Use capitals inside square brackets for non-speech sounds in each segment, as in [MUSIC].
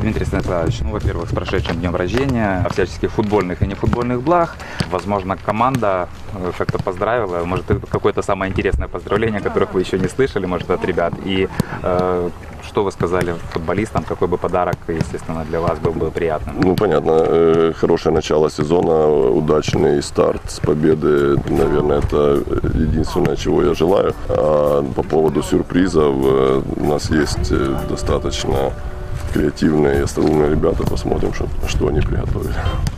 Дмитрий Станиславович, ну, во-первых, с прошедшим днем рождения, всяческих футбольных и нефутбольных благ. Возможно, команда э, как-то поздравила, может, это какое-то самое интересное поздравление, которых вы еще не слышали, может, от ребят. И э, что вы сказали футболистам, какой бы подарок, естественно, для вас был бы приятным? Ну, понятно, э, хорошее начало сезона, удачный старт с победы, наверное, это единственное, чего я желаю. А по поводу сюрпризов, э, у нас есть достаточно креативные и остроумные ребята, посмотрим, что, что они приготовили.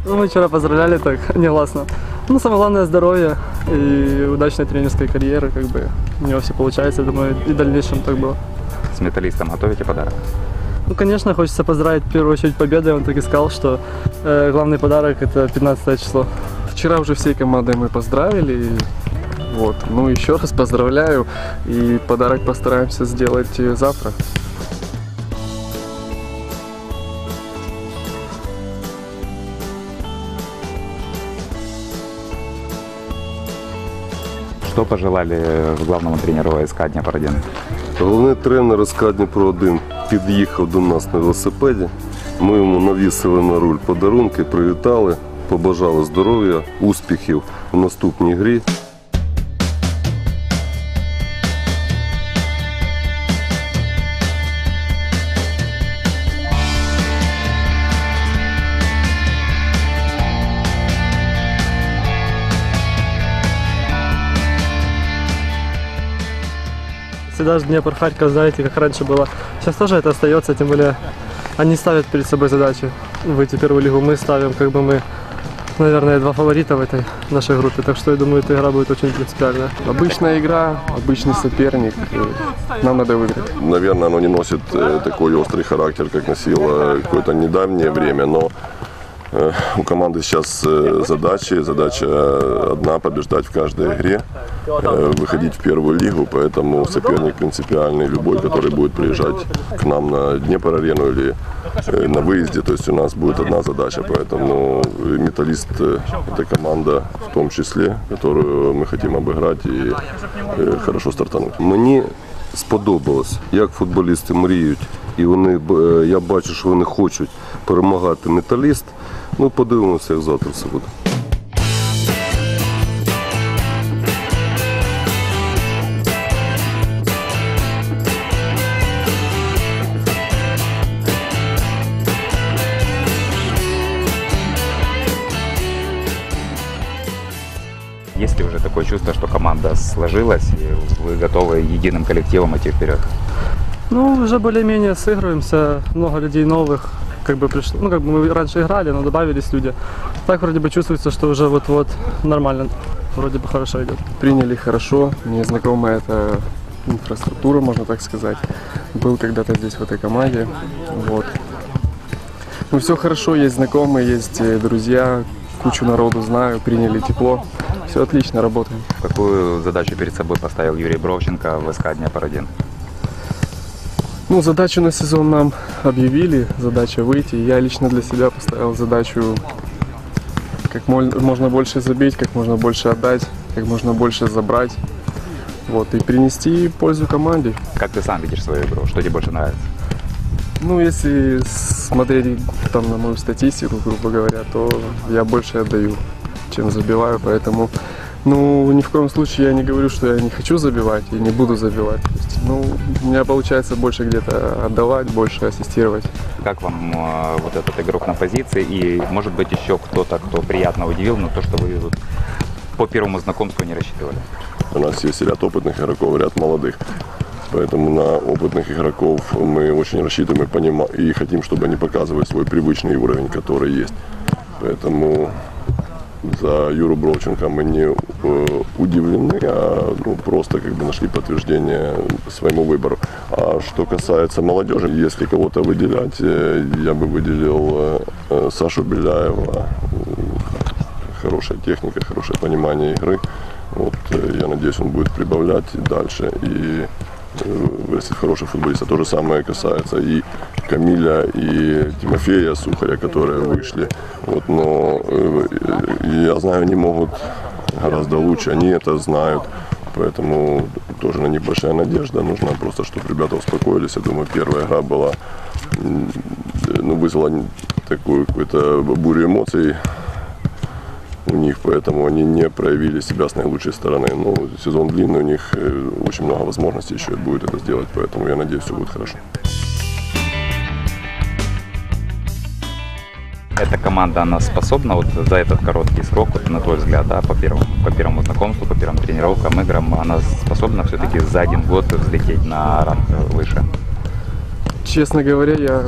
Ну, мы вчера поздравляли так [LAUGHS] негласно. Ну, самое главное здоровье и удачной тренерской карьеры, как бы у него все получается, думаю, и в дальнейшем так было. С металлистом готовите подарок? Ну, конечно, хочется поздравить в первую очередь победой. Он так и сказал, что э, главный подарок это 15 число. Вчера уже всей командой мы поздравили. и Вот. Ну, еще раз поздравляю. И подарок постараемся сделать завтра. Что пожелали главному тренеру СК Дня Бородин? Головний тренер СК Дніпро-1 під'їхав до нас на велосипеді. Ми йому навісили на руль подарунки, привітали, побажали здоров'я, успіхів в наступній грі. Всегда же Днепр, Харьков, знаете, как раньше было. Сейчас тоже это остается, тем более они ставят перед собой задачи выйти в первую лигу. Мы ставим, как бы мы, наверное, два фаворита в этой нашей группе. Так что я думаю, эта игра будет очень принципиальная. Обычная игра, обычный соперник. Нам надо выиграть. Наверное, оно не носит э, такой острый характер, как носило какое-то недавнее время, но у команды сейчас э, задачи. Задача одна – побеждать в каждой игре, э, выходить в первую лигу, поэтому соперник принципиальный, любой, который будет приезжать к нам на Днепр-арену или э, на выезде, то есть у нас будет одна задача, поэтому э, металлист э, – это команда в том числе, которую мы хотим обыграть и э, хорошо стартануть. Мені сподобалось, як футболісти мріють, і вони б- е, я бачу, що вони хочуть перемагати металіст. Ну, подивимося, як завтра все буде. Есть ли уже такое чувство, что команда сложилась, и вы готовы единым коллективом идти вперед? Ну, уже более-менее сыгрываемся, много людей новых, как бы пришло, ну, как бы мы раньше играли, но добавились люди. Так вроде бы чувствуется, что уже вот-вот нормально, вроде бы хорошо идет. Приняли хорошо. Мне знакома эта инфраструктура, можно так сказать. Был когда-то здесь, в этой команде. Вот. Ну, все хорошо, есть знакомые, есть э, друзья, кучу народу знаю, приняли тепло. Все отлично, работаем. Какую задачу перед собой поставил Юрий Бровченко в СК Дня Бородин? Ну, задачу на сезон нам объявили, задача выйти. Я лично для себя поставил задачу как можно больше забить, как можно больше отдать, как можно больше забрать. Вот, и принести пользу команде. Как ты сам видишь свою игру? Что тебе больше нравится? Ну, если смотреть там на мою статистику, грубо говоря, то я больше отдаю, чем забиваю, поэтому, ну, ни в коем случае я не говорю, что я не хочу забивать и не буду забивать. То есть, ну, у меня получается больше где-то отдавать, больше ассистировать. Как вам э, вот этот игрок на позиции? И, может быть, еще кто-то, кто приятно удивил, но то, что вы вот по первому знакомству не рассчитывали? У нас есть ряд опытных игроков, ряд молодых. Поэтому на опытных игроков мы очень рассчитываем и, понима- и хотим, чтобы они показывали свой привычный уровень, который есть. Поэтому за Юру Бровченко мы не э, удивлены, а ну, просто как бы нашли подтверждение своему выбору. А что касается молодежи, если кого-то выделять, э, я бы выделил э, Сашу Беляева. Хорошая техника, хорошее понимание игры. Вот, я надеюсь, он будет прибавлять дальше и вырастет хороший футболист. А то же самое касается и Камиля, и Тимофея Сухаря, которые вышли. Вот, но э, я знаю, они могут гораздо лучше, они это знают. Поэтому тоже на них надежда. Нужно просто, чтобы ребята успокоились. Я думаю, первая игра была ну, вызвало не- такую какую-то бурю эмоций у них, поэтому они не проявили себя с наилучшей стороны. Ну, сезон длинный, у них э, очень много возможностей еще будет это сделать, поэтому я надеюсь, все будет хорошо. Эта команда, она способна вот за этот короткий срок, вот, на твой взгляд, да, по первому, по первому знакомству, по первым тренировкам, играм, она способна все-таки за один год взлететь на ранг выше? Честно говоря, я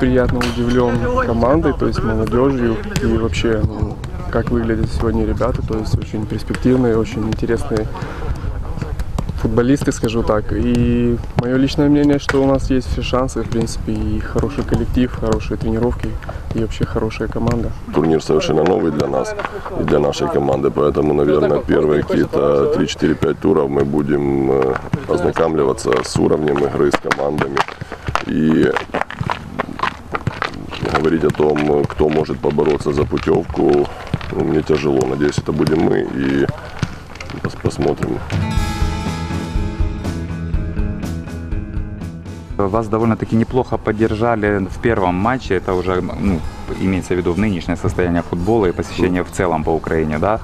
приятно удивлен командой, то есть молодежью и вообще, ну, как выглядят сегодня ребята, то есть очень перспективные, очень интересные футболисты, скажу так. И мое личное мнение, что у нас есть все шансы, в принципе, и хороший коллектив, хорошие тренировки и вообще хорошая команда. Турнир совершенно новый для нас и для нашей команды, поэтому, наверное, первые какие-то 3-4-5 туров мы будем э, ознакомливаться с уровнем игры, с командами и говорить о том, кто может побороться за путевку, мне тяжело. Надеюсь, это будем мы и пос- посмотрим. Вас довольно-таки неплохо поддержали в первом матче. Это уже ну, имеется в виду в нынешнее состояние футбола и посещение в целом по Украине. Да?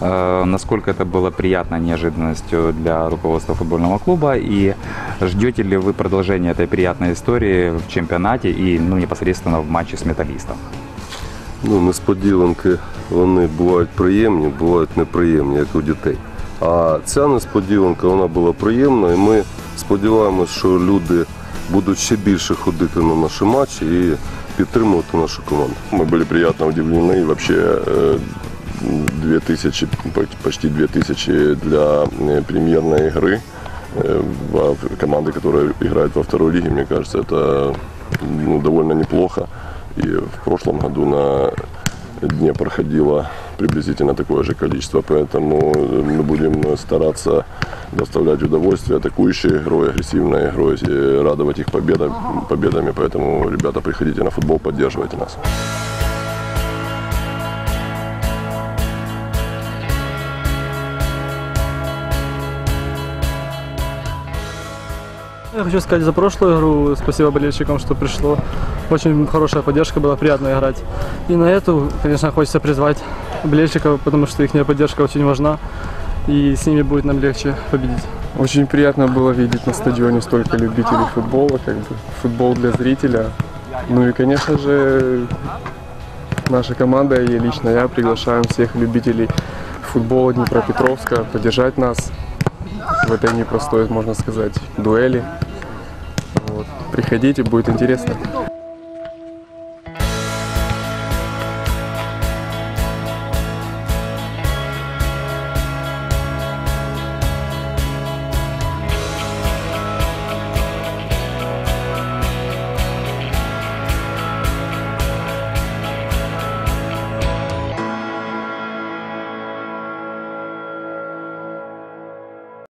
Э, насколько это было приятной неожиданностью для руководства футбольного клуба? И ждете ли вы продолжения этой приятной истории в чемпионате и ну, непосредственно в матче с металлистом? Ну, несподіванки вони бувають приємні, бувають неприємні, як у дітей. А ця несподіванка вона була приємна, і ми сподіваємося, що люди будуть ще більше ходити на наші матчі і підтримувати нашу команду. Мы были приятно удивлены и вообще э, 2000, по- почти 2000 для э, премьерной игры э, во- команды, которая играет во второй лиге, мне кажется, это ну, довольно неплохо. И в прошлом году на дне проходило приблизительно такое же количество, поэтому мы будем стараться доставлять удовольствие атакующей игрой, агрессивной игрой, и радовать их победа, победами, поэтому, ребята, приходите на футбол, поддерживайте нас. Я хочу сказать за прошлую игру, спасибо болельщикам, что пришло. Очень хорошая поддержка была, приятно играть. И на эту, конечно, хочется призвать болельщиков, потому что их поддержка очень важна. И с ними будет нам легче победить. Очень приятно было видеть на стадионе столько любителей футбола, как бы футбол для зрителя. Ну и, конечно же, наша команда и лично я приглашаем всех любителей футбола Днепропетровска поддержать нас в этой непростой, можно сказать, дуэли. Приходите, будет интересно.